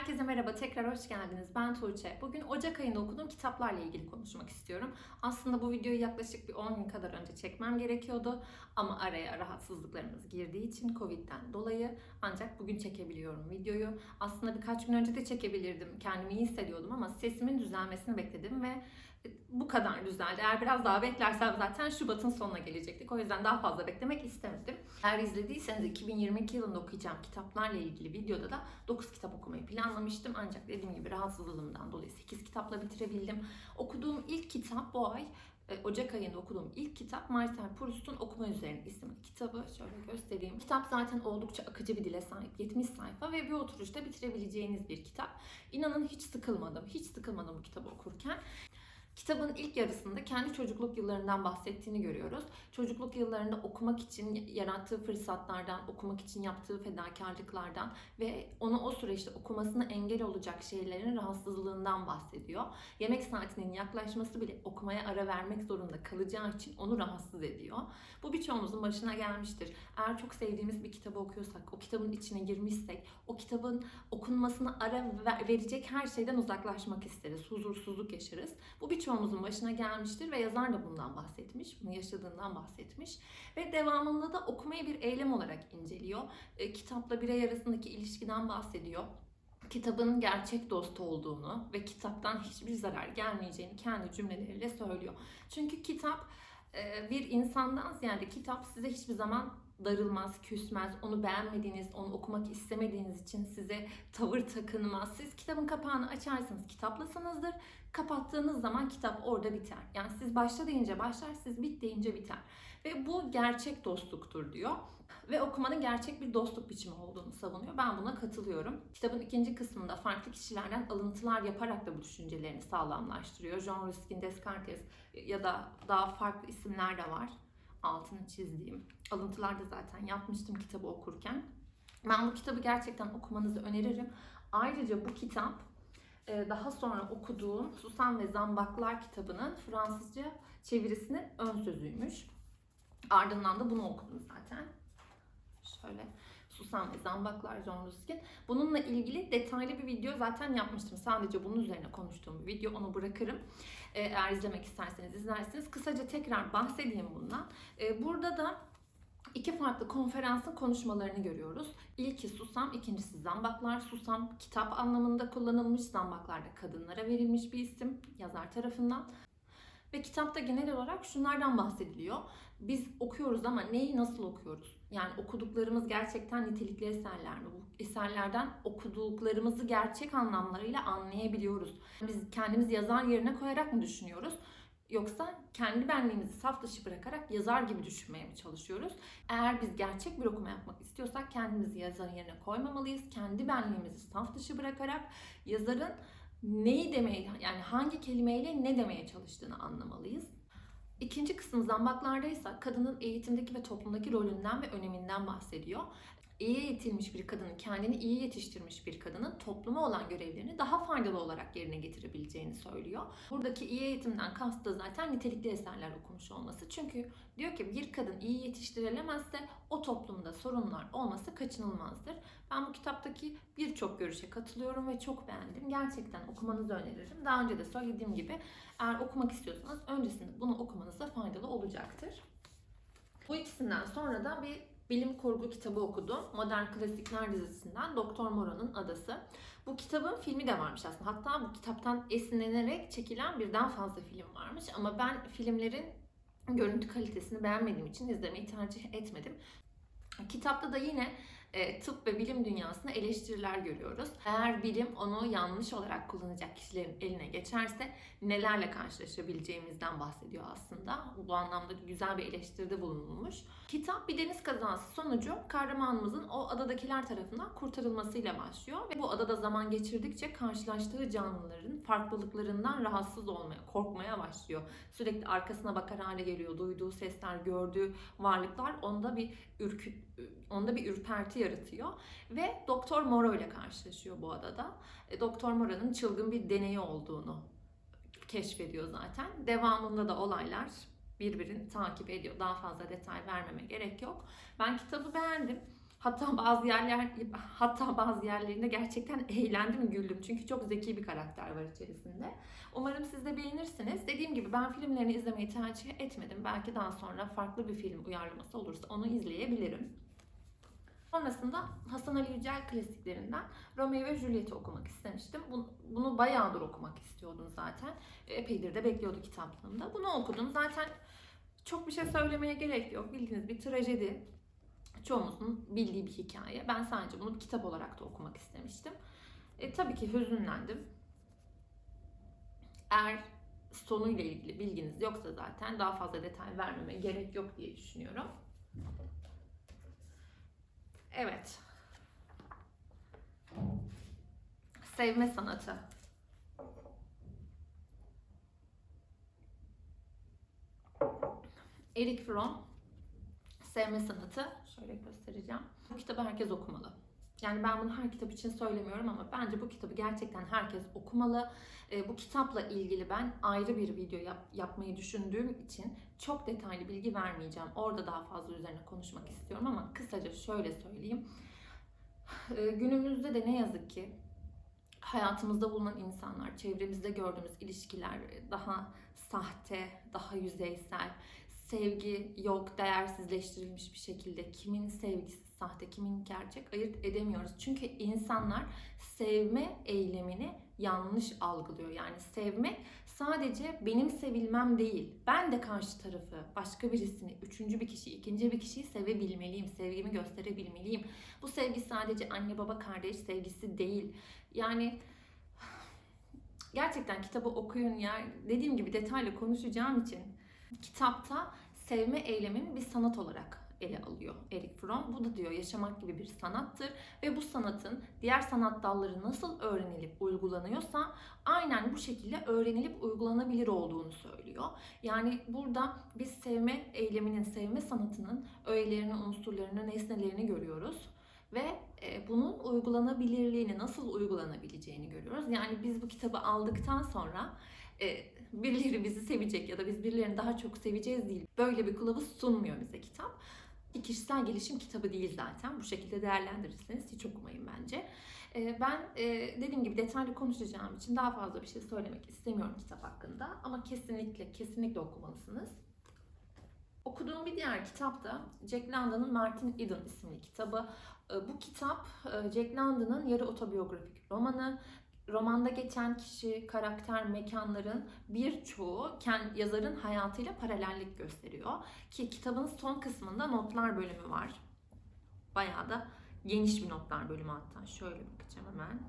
Herkese merhaba, tekrar hoş geldiniz. Ben Tuğçe. Bugün Ocak ayında okuduğum kitaplarla ilgili konuşmak istiyorum. Aslında bu videoyu yaklaşık bir 10 gün kadar önce çekmem gerekiyordu. Ama araya rahatsızlıklarımız girdiği için Covid'den dolayı ancak bugün çekebiliyorum videoyu. Aslında birkaç gün önce de çekebilirdim. Kendimi iyi hissediyordum ama sesimin düzelmesini bekledim ve bu kadar düzeldi. Eğer biraz daha beklersem zaten Şubat'ın sonuna gelecektik. O yüzden daha fazla beklemek istemedim. Eğer izlediyseniz 2022 yılında okuyacağım kitaplarla ilgili videoda da 9 kitap okumayı planlamıştım. Ancak dediğim gibi rahatsızlığımdan dolayı 8 kitapla bitirebildim. Okuduğum ilk kitap bu ay e, Ocak ayında okuduğum ilk kitap Marcel Proust'un Okuma Üzerine isimli kitabı. Şöyle göstereyim. Kitap zaten oldukça akıcı bir dile sahip. 70 sayfa ve bir oturuşta bitirebileceğiniz bir kitap. İnanın hiç sıkılmadım. Hiç sıkılmadım bu kitabı okurken. Kitabın ilk yarısında kendi çocukluk yıllarından bahsettiğini görüyoruz. Çocukluk yıllarında okumak için yarattığı fırsatlardan, okumak için yaptığı fedakarlıklardan ve onu o süreçte okumasına engel olacak şeylerin rahatsızlığından bahsediyor. Yemek saatinin yaklaşması bile okumaya ara vermek zorunda kalacağı için onu rahatsız ediyor. Bu birçoğumuzun başına gelmiştir. Eğer çok sevdiğimiz bir kitabı okuyorsak, o kitabın içine girmişsek, o kitabın okunmasına ara verecek her şeyden uzaklaşmak isteriz, huzursuzluk yaşarız. Bu birçoğumuzun başına gelmiştir ve yazar da bundan bahsetmiş, bunu yaşadığından bahsetmiş. Ve devamında da okumayı bir eylem olarak inceliyor. E, kitapla birey arasındaki ilişkiden bahsediyor kitabın gerçek dost olduğunu ve kitaptan hiçbir zarar gelmeyeceğini kendi cümleleriyle söylüyor. Çünkü kitap e, bir insandan ziyade kitap size hiçbir zaman darılmaz, küsmez, onu beğenmediğiniz, onu okumak istemediğiniz için size tavır takınmaz. Siz kitabın kapağını açarsınız, kitaplasınızdır. Kapattığınız zaman kitap orada biter. Yani siz başla deyince başlar, siz bit deyince biter. Ve bu gerçek dostluktur diyor. Ve okumanın gerçek bir dostluk biçimi olduğunu savunuyor. Ben buna katılıyorum. Kitabın ikinci kısmında farklı kişilerden alıntılar yaparak da bu düşüncelerini sağlamlaştırıyor. Jean Ruskin, Descartes ya da daha farklı isimler de var altını çizdiğim alıntılar da zaten yapmıştım kitabı okurken. Ben bu kitabı gerçekten okumanızı öneririm. Ayrıca bu kitap e, daha sonra okuduğum Susan ve Zambaklar kitabının Fransızca çevirisinin ön sözüymüş. Ardından da bunu okudum zaten. Şöyle Susan ve Zambaklar John Ruskin. Bununla ilgili detaylı bir video zaten yapmıştım. Sadece bunun üzerine konuştuğum bir video. Onu bırakırım. Ee, eğer izlemek isterseniz izlersiniz. Kısaca tekrar bahsedeyim bundan. Ee, burada da iki farklı konferansın konuşmalarını görüyoruz. İlki Susam, ikincisi Zambaklar. Susam kitap anlamında kullanılmış, Zambaklar da kadınlara verilmiş bir isim yazar tarafından. Ve kitapta genel olarak şunlardan bahsediliyor. Biz okuyoruz ama neyi nasıl okuyoruz? Yani okuduklarımız gerçekten nitelikli eserler mi? Bu eserlerden okuduklarımızı gerçek anlamlarıyla anlayabiliyoruz. Biz kendimizi yazar yerine koyarak mı düşünüyoruz? Yoksa kendi benliğimizi saf dışı bırakarak yazar gibi düşünmeye mi çalışıyoruz? Eğer biz gerçek bir okuma yapmak istiyorsak kendimizi yazar yerine koymamalıyız. Kendi benliğimizi saf dışı bırakarak yazarın neyi demeye yani hangi kelimeyle ne demeye çalıştığını anlamalıyız. İkinci kısım zambaklarda ise kadının eğitimdeki ve toplumdaki rolünden ve öneminden bahsediyor. İyi eğitilmiş bir kadının, kendini iyi yetiştirmiş bir kadının topluma olan görevlerini daha faydalı olarak yerine getirebileceğini söylüyor. Buradaki iyi eğitimden kastı zaten nitelikli eserler okumuş olması. Çünkü diyor ki bir kadın iyi yetiştirilemezse o toplumda sorunlar olması kaçınılmazdır. Ben bu kitaptaki birçok görüşe katılıyorum ve çok beğendim. Gerçekten okumanızı öneririm. Daha önce de söylediğim gibi eğer okumak istiyorsanız öncesinde bunu okumanız da faydalı olacaktır. Bu ikisinden sonra da bir bilim kurgu kitabı okudum. Modern Klasikler dizisinden Doktor Moreau'nun Adası. Bu kitabın filmi de varmış aslında. Hatta bu kitaptan esinlenerek çekilen birden fazla film varmış. Ama ben filmlerin görüntü kalitesini beğenmediğim için izlemeyi tercih etmedim. Kitapta da yine e, tıp ve bilim dünyasında eleştiriler görüyoruz. Eğer bilim onu yanlış olarak kullanacak kişilerin eline geçerse nelerle karşılaşabileceğimizden bahsediyor aslında. Bu anlamda güzel bir eleştiride bulunulmuş. Kitap bir deniz kazası sonucu kahramanımızın o adadakiler tarafından kurtarılmasıyla başlıyor. Ve bu adada zaman geçirdikçe karşılaştığı canlıların farklılıklarından rahatsız olmaya, korkmaya başlıyor. Sürekli arkasına bakar hale geliyor. Duyduğu sesler, gördüğü varlıklar onda bir ürkü, onda bir ürperti yaratıyor. Ve Doktor Moro ile karşılaşıyor bu adada. E, Doktor Moro'nun çılgın bir deneyi olduğunu keşfediyor zaten. Devamında da olaylar birbirini takip ediyor. Daha fazla detay vermeme gerek yok. Ben kitabı beğendim. Hatta bazı yerler hatta bazı yerlerinde gerçekten eğlendim, güldüm. Çünkü çok zeki bir karakter var içerisinde. Umarım siz de beğenirsiniz. Dediğim gibi ben filmlerini izlemeyi tercih etmedim. Belki daha sonra farklı bir film uyarlaması olursa onu izleyebilirim. Sonrasında Hasan Ali Yücel klasiklerinden Romeo ve Juliet'i okumak istemiştim. Bunu, bunu bayağıdır okumak istiyordum zaten. Epeydir de bekliyordu kitaplığımda. Bunu okudum. Zaten çok bir şey söylemeye gerek yok. Bildiğiniz bir trajedi. Çoğumuzun bildiği bir hikaye. Ben sadece bunu bir kitap olarak da okumak istemiştim. E, tabii ki hüzünlendim. Eğer sonuyla ilgili bilginiz yoksa zaten daha fazla detay vermeme gerek yok diye düşünüyorum. Evet. Sevme sanatı. Erik Fromm Sevme sanatı. Şöyle göstereceğim. Bu kitabı herkes okumalı. Yani ben bunu her kitap için söylemiyorum ama bence bu kitabı gerçekten herkes okumalı. E, bu kitapla ilgili ben ayrı bir video yap, yapmayı düşündüğüm için çok detaylı bilgi vermeyeceğim. Orada daha fazla üzerine konuşmak istiyorum ama kısaca şöyle söyleyeyim. E, günümüzde de ne yazık ki hayatımızda bulunan insanlar, çevremizde gördüğümüz ilişkiler daha sahte, daha yüzeysel, sevgi yok, değersizleştirilmiş bir şekilde kimin sevgisi sahte, kimin gerçek ayırt edemiyoruz. Çünkü insanlar sevme eylemini yanlış algılıyor. Yani sevmek sadece benim sevilmem değil. Ben de karşı tarafı, başka birisini, üçüncü bir kişiyi, ikinci bir kişiyi sevebilmeliyim. Sevgimi gösterebilmeliyim. Bu sevgi sadece anne baba kardeş sevgisi değil. Yani gerçekten kitabı okuyun ya. Dediğim gibi detaylı konuşacağım için kitapta sevme eylemini bir sanat olarak ele alıyor Erik Fromm. Bu da diyor yaşamak gibi bir sanattır ve bu sanatın diğer sanat dalları nasıl öğrenilip uygulanıyorsa aynen bu şekilde öğrenilip uygulanabilir olduğunu söylüyor. Yani burada biz sevme eyleminin, sevme sanatının öğelerini, unsurlarını, nesnelerini görüyoruz ve e, bunun uygulanabilirliğini, nasıl uygulanabileceğini görüyoruz. Yani biz bu kitabı aldıktan sonra e, birileri bizi sevecek ya da biz birilerini daha çok seveceğiz değil. Böyle bir kılavuz sunmuyor bize kitap. Bir kişisel gelişim kitabı değil zaten. Bu şekilde değerlendirirseniz hiç okumayın bence. E, ben e, dediğim gibi detaylı konuşacağım için daha fazla bir şey söylemek istemiyorum kitap hakkında. Ama kesinlikle, kesinlikle okumalısınız. Okuduğum bir diğer kitap da Jack London'ın Martin Eden isimli kitabı. Bu kitap Jack London'ın yarı otobiyografik romanı. Romanda geçen kişi, karakter, mekanların birçoğu yazarın hayatıyla paralellik gösteriyor. Ki kitabın son kısmında notlar bölümü var. Bayağı da geniş bir notlar bölümü hatta. Şöyle bakacağım hemen.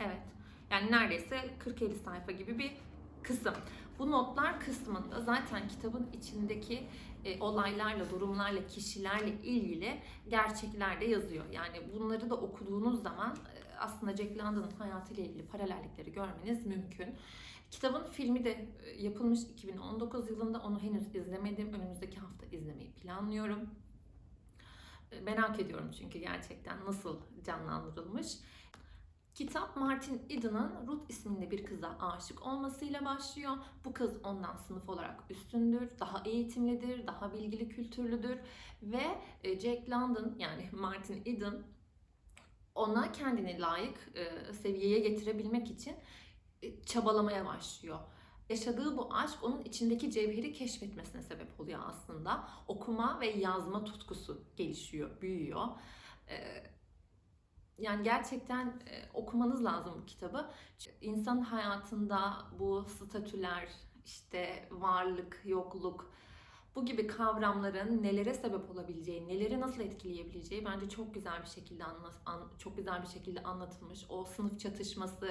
Evet. Yani neredeyse 40-50 sayfa gibi bir kısım. Bu notlar kısmında zaten kitabın içindeki e, olaylarla, durumlarla, kişilerle ilgili gerçekler de yazıyor. Yani bunları da okuduğunuz zaman e, aslında Jack London'ın hayatıyla ilgili paralellikleri görmeniz mümkün. Kitabın filmi de e, yapılmış 2019 yılında. Onu henüz izlemedim. Önümüzdeki hafta izlemeyi planlıyorum. E, merak ediyorum çünkü gerçekten nasıl canlandırılmış. Kitap Martin Eden'ın Ruth isminde bir kıza aşık olmasıyla başlıyor. Bu kız ondan sınıf olarak üstündür, daha eğitimlidir, daha bilgili kültürlüdür ve e, Jack London yani Martin Eden ona kendini layık e, seviyeye getirebilmek için e, çabalamaya başlıyor. Yaşadığı bu aşk onun içindeki cevheri keşfetmesine sebep oluyor aslında. Okuma ve yazma tutkusu gelişiyor, büyüyor. Yani gerçekten e, okumanız lazım bu kitabı. İnsan hayatında bu statüler, işte varlık, yokluk, bu gibi kavramların nelere sebep olabileceği, neleri nasıl etkileyebileceği bence çok güzel bir şekilde anlat, an, çok güzel bir şekilde anlatılmış. O sınıf çatışması,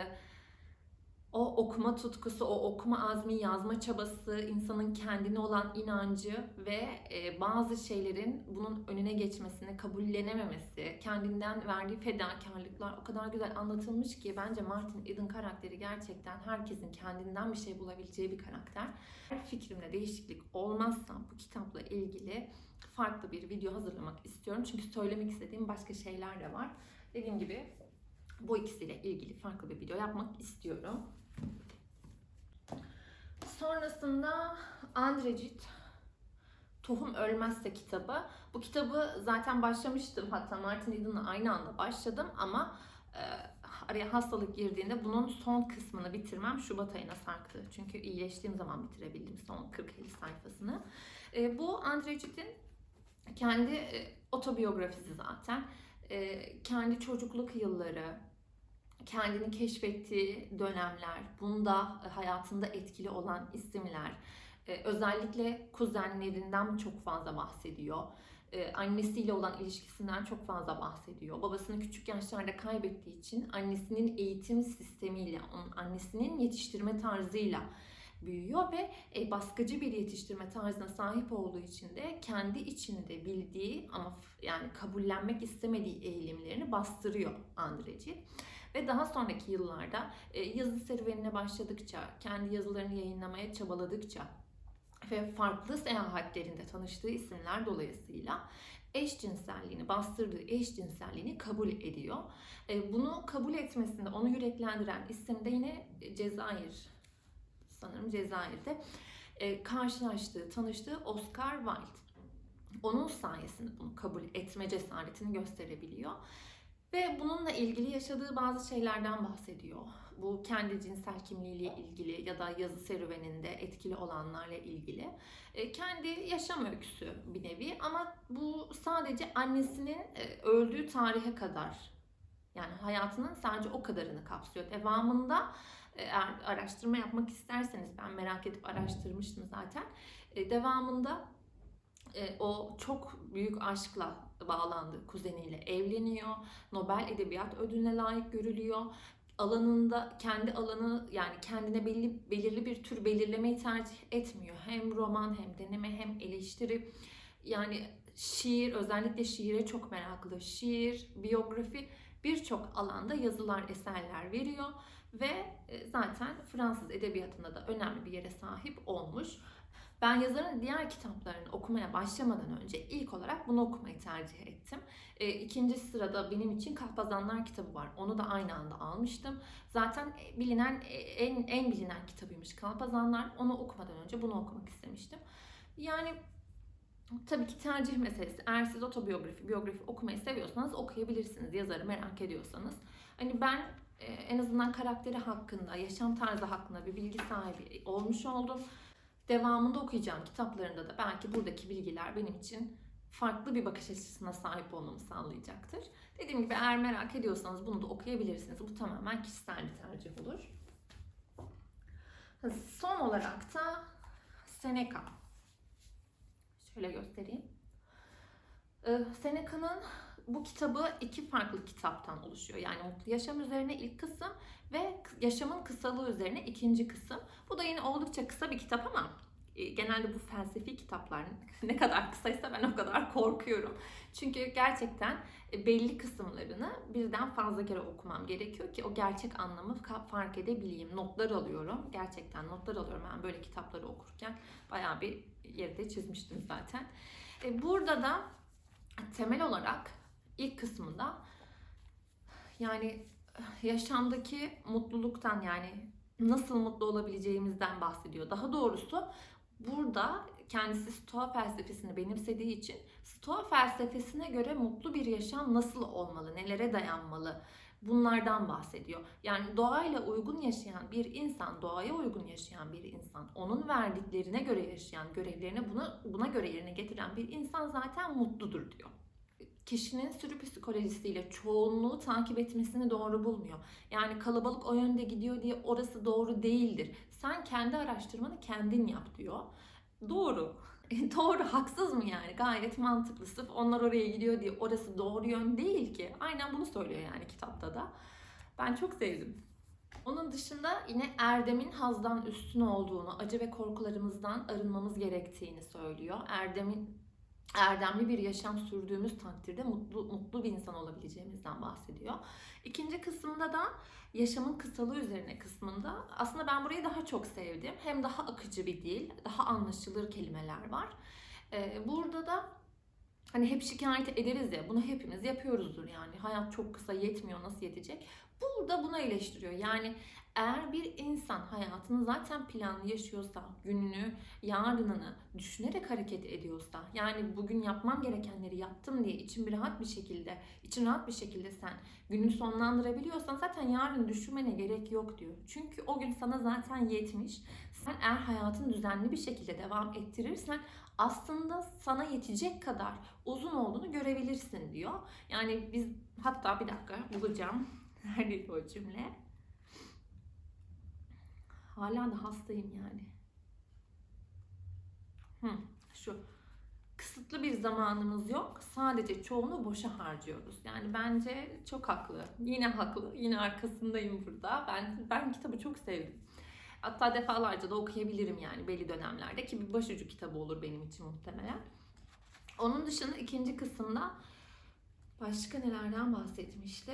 o okuma tutkusu, o okuma azmi, yazma çabası, insanın kendine olan inancı ve e, bazı şeylerin bunun önüne geçmesini, kabullenememesi, kendinden verdiği fedakarlıklar o kadar güzel anlatılmış ki bence Martin Eden karakteri gerçekten herkesin kendinden bir şey bulabileceği bir karakter. Her fikrimde değişiklik olmazsa bu kitapla ilgili farklı bir video hazırlamak istiyorum. Çünkü söylemek istediğim başka şeyler de var. Dediğim gibi bu ikisiyle ilgili farklı bir video yapmak istiyorum. Sonrasında Andrejit Tohum Ölmezse kitabı. Bu kitabı zaten başlamıştım. Hatta Martin Eden'la aynı anda başladım ama e, araya hastalık girdiğinde bunun son kısmını bitirmem Şubat ayına sarktı. Çünkü iyileştiğim zaman bitirebildim son 40-50 sayfasını. E, bu Andre Gide'in kendi e, otobiyografisi zaten. E, kendi çocukluk yılları, kendini keşfettiği dönemler, bunda e, hayatında etkili olan isimler, e, özellikle kuzenlerinden çok fazla bahsediyor. E, annesiyle olan ilişkisinden çok fazla bahsediyor. Babasını küçük yaşlarda kaybettiği için annesinin eğitim sistemiyle, onun annesinin yetiştirme tarzıyla büyüyor ve baskıcı bir yetiştirme tarzına sahip olduğu için de kendi içinde bildiği ama yani kabullenmek istemediği eğilimlerini bastırıyor Andreci. Ve daha sonraki yıllarda e, yazı serüvenine başladıkça, kendi yazılarını yayınlamaya çabaladıkça ve farklı seyahatlerinde tanıştığı isimler dolayısıyla eşcinselliğini, bastırdığı eşcinselliğini kabul ediyor. E, Bunu kabul etmesinde onu yüreklendiren isim de yine Cezayir, sanırım Cezayir'de e, karşılaştığı, tanıştığı Oscar Wilde. Onun sayesinde bunu kabul etme cesaretini gösterebiliyor. Ve bununla ilgili yaşadığı bazı şeylerden bahsediyor. Bu kendi cinsel kimliğiyle ilgili ya da yazı serüveninde etkili olanlarla ilgili. E, kendi yaşam öyküsü bir nevi ama bu sadece annesinin e, öldüğü tarihe kadar yani hayatının sadece o kadarını kapsıyor. Devamında e, eğer araştırma yapmak isterseniz ben merak edip araştırmıştım zaten. E, devamında e, o çok büyük aşkla bağlandığı kuzeniyle evleniyor. Nobel Edebiyat Ödülüne layık görülüyor. Alanında kendi alanı yani kendine belli belirli bir tür belirlemeyi tercih etmiyor. Hem roman hem deneme hem eleştiri. Yani şiir özellikle şiire çok meraklı. Şiir, biyografi birçok alanda yazılar, eserler veriyor ve e, zaten Fransız edebiyatında da önemli bir yere sahip olmuş. Ben yazarın diğer kitaplarını okumaya başlamadan önce ilk olarak bunu okumayı tercih ettim. E, ikinci sırada benim için Kahpazanlar kitabı var. Onu da aynı anda almıştım. Zaten bilinen en en bilinen kitabıymış Kalpazanlar. Onu okumadan önce bunu okumak istemiştim. Yani tabii ki tercih meselesi. Eğer siz otobiyografi, biyografi okumayı seviyorsanız okuyabilirsiniz. Yazarı merak ediyorsanız. Hani ben e, en azından karakteri hakkında, yaşam tarzı hakkında bir bilgi sahibi olmuş oldum. Devamında okuyacağım kitaplarında da belki buradaki bilgiler benim için farklı bir bakış açısına sahip olmamı sağlayacaktır. Dediğim gibi eğer merak ediyorsanız bunu da okuyabilirsiniz. Bu tamamen kişisel bir tercih olur. Son olarak da Seneca. Şöyle göstereyim. Ee, Seneca'nın bu kitabı iki farklı kitaptan oluşuyor. Yani Mutlu Yaşam üzerine ilk kısım ve yaşamın kısalığı üzerine ikinci kısım. Bu da yine oldukça kısa bir kitap ama e, genelde bu felsefi kitaplar ne kadar kısaysa ben o kadar korkuyorum. Çünkü gerçekten e, belli kısımlarını birden fazla kere okumam gerekiyor ki o gerçek anlamı fark edebileyim. Notlar alıyorum. Gerçekten notlar alıyorum ben böyle kitapları okurken. Bayağı bir yerde çizmiştim zaten. E, Burada da temel olarak ilk kısmında yani yaşamdaki mutluluktan yani nasıl mutlu olabileceğimizden bahsediyor. Daha doğrusu burada kendisi Stoa felsefesini benimsediği için Stoa felsefesine göre mutlu bir yaşam nasıl olmalı, nelere dayanmalı bunlardan bahsediyor. Yani doğayla uygun yaşayan bir insan, doğaya uygun yaşayan bir insan, onun verdiklerine göre yaşayan, görevlerini buna, buna göre yerine getiren bir insan zaten mutludur diyor kişinin sürü psikolojisiyle çoğunluğu takip etmesini doğru bulmuyor. Yani kalabalık o yönde gidiyor diye orası doğru değildir. Sen kendi araştırmanı kendin yap diyor. Doğru. E, doğru haksız mı yani? Gayet mantıklı. Sırf onlar oraya gidiyor diye orası doğru yön değil ki. Aynen bunu söylüyor yani kitapta da. Ben çok sevdim. Onun dışında yine erdemin hazdan üstün olduğunu, acı ve korkularımızdan arınmamız gerektiğini söylüyor. Erdemin erdemli bir yaşam sürdüğümüz takdirde mutlu mutlu bir insan olabileceğimizden bahsediyor. İkinci kısımda da yaşamın kısalığı üzerine kısmında aslında ben burayı daha çok sevdim. Hem daha akıcı bir dil, daha anlaşılır kelimeler var. Ee, burada da hani hep şikayet ederiz ya bunu hepimiz yapıyoruzdur yani. Hayat çok kısa yetmiyor nasıl yetecek? Burada bunu eleştiriyor. Yani Eğer bir insan hayatını zaten planlı yaşıyorsa, gününü, yarınını düşünerek hareket ediyorsa, yani bugün yapmam gerekenleri yaptım diye için bir rahat bir şekilde, için rahat bir şekilde sen gününü sonlandırabiliyorsan zaten yarın düşünmene gerek yok diyor. Çünkü o gün sana zaten yetmiş. Sen eğer hayatını düzenli bir şekilde devam ettirirsen aslında sana yetecek kadar uzun olduğunu görebilirsin diyor. Yani biz hatta bir dakika bulacağım. Neredeydi o cümle? Hala da hastayım yani. Hı, şu. Kısıtlı bir zamanımız yok. Sadece çoğunu boşa harcıyoruz. Yani bence çok haklı. Yine haklı. Yine arkasındayım burada. Ben ben kitabı çok sevdim. Hatta defalarca da okuyabilirim yani belli dönemlerde ki bir başucu kitabı olur benim için muhtemelen. Onun dışında ikinci kısımda başka nelerden bahsetmişti?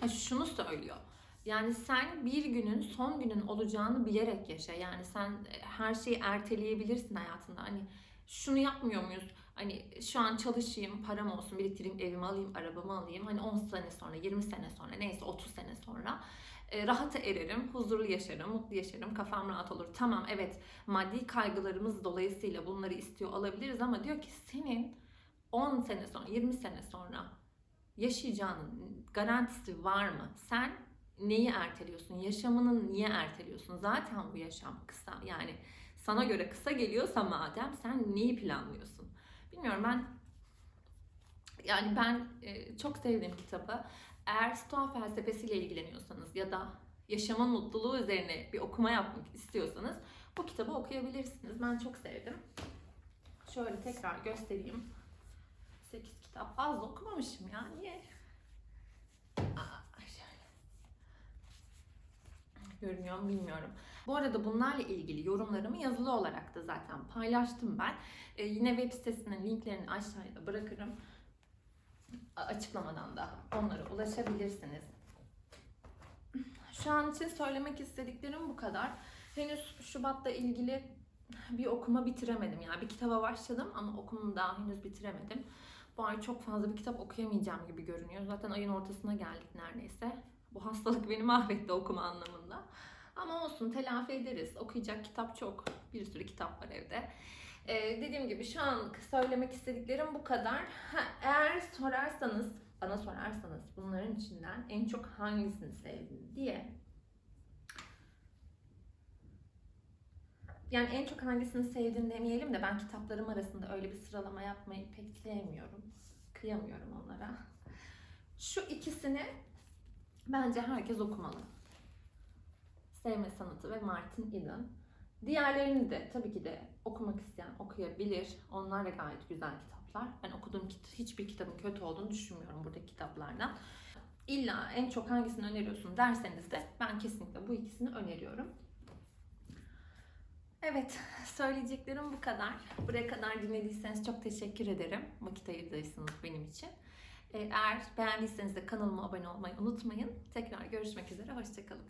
Ha, şunu söylüyor. Yani sen bir günün son günün olacağını bilerek yaşa. Yani sen e, her şeyi erteleyebilirsin hayatında. Hani şunu yapmıyor muyuz? Hani şu an çalışayım, param olsun, biriktireyim, evimi alayım, arabamı alayım. Hani 10 sene sonra, 20 sene sonra, neyse 30 sene sonra e, rahata ererim, huzurlu yaşarım, mutlu yaşarım, kafam rahat olur. Tamam evet maddi kaygılarımız dolayısıyla bunları istiyor olabiliriz ama diyor ki senin 10 sene sonra, 20 sene sonra yaşayacağının garantisi var mı? Sen neyi erteliyorsun? Yaşamını niye erteliyorsun? Zaten bu yaşam kısa. Yani sana göre kısa geliyorsa madem sen neyi planlıyorsun? Bilmiyorum ben yani ben e, çok sevdiğim kitabı. Eğer Stoa felsefesiyle ilgileniyorsanız ya da yaşamın mutluluğu üzerine bir okuma yapmak istiyorsanız bu kitabı okuyabilirsiniz. Ben çok sevdim. Şöyle tekrar göstereyim. 8 kitap az okumamışım ya. Niye? Görünüyor mu bilmiyorum. Bu arada bunlarla ilgili yorumlarımı yazılı olarak da zaten paylaştım ben. Ee, yine web sitesinin linklerini aşağıya bırakırım. Açıklamadan da onlara ulaşabilirsiniz. Şu an için söylemek istediklerim bu kadar. Henüz Şubat'la ilgili bir okuma bitiremedim. Yani bir kitaba başladım ama okumunu daha henüz bitiremedim. Bu ay çok fazla bir kitap okuyamayacağım gibi görünüyor. Zaten ayın ortasına geldik neredeyse. Bu hastalık beni mahvetti okuma anlamında. Ama olsun telafi ederiz. Okuyacak kitap çok. Bir sürü kitap var evde. Ee, dediğim gibi şu an söylemek istediklerim bu kadar. Ha, eğer sorarsanız, bana sorarsanız bunların içinden en çok hangisini sevdin diye. Yani en çok hangisini sevdin demeyelim de ben kitaplarım arasında öyle bir sıralama yapmayı pek sevmiyorum. Kıyamıyorum onlara. Şu ikisini bence herkes okumalı. Sevme Sanatı ve Martin Eden. Diğerlerini de tabii ki de okumak isteyen okuyabilir. Onlar da gayet güzel kitaplar. Ben okuduğum hiçbir kitabın kötü olduğunu düşünmüyorum buradaki kitaplardan. İlla en çok hangisini öneriyorsun derseniz de ben kesinlikle bu ikisini öneriyorum. Evet, söyleyeceklerim bu kadar. Buraya kadar dinlediyseniz çok teşekkür ederim. Vakit ayırdıysanız benim için. Ee, Eğer beğendiyseniz de kanalıma abone olmayı unutmayın. Tekrar görüşmek üzere, hoşçakalın.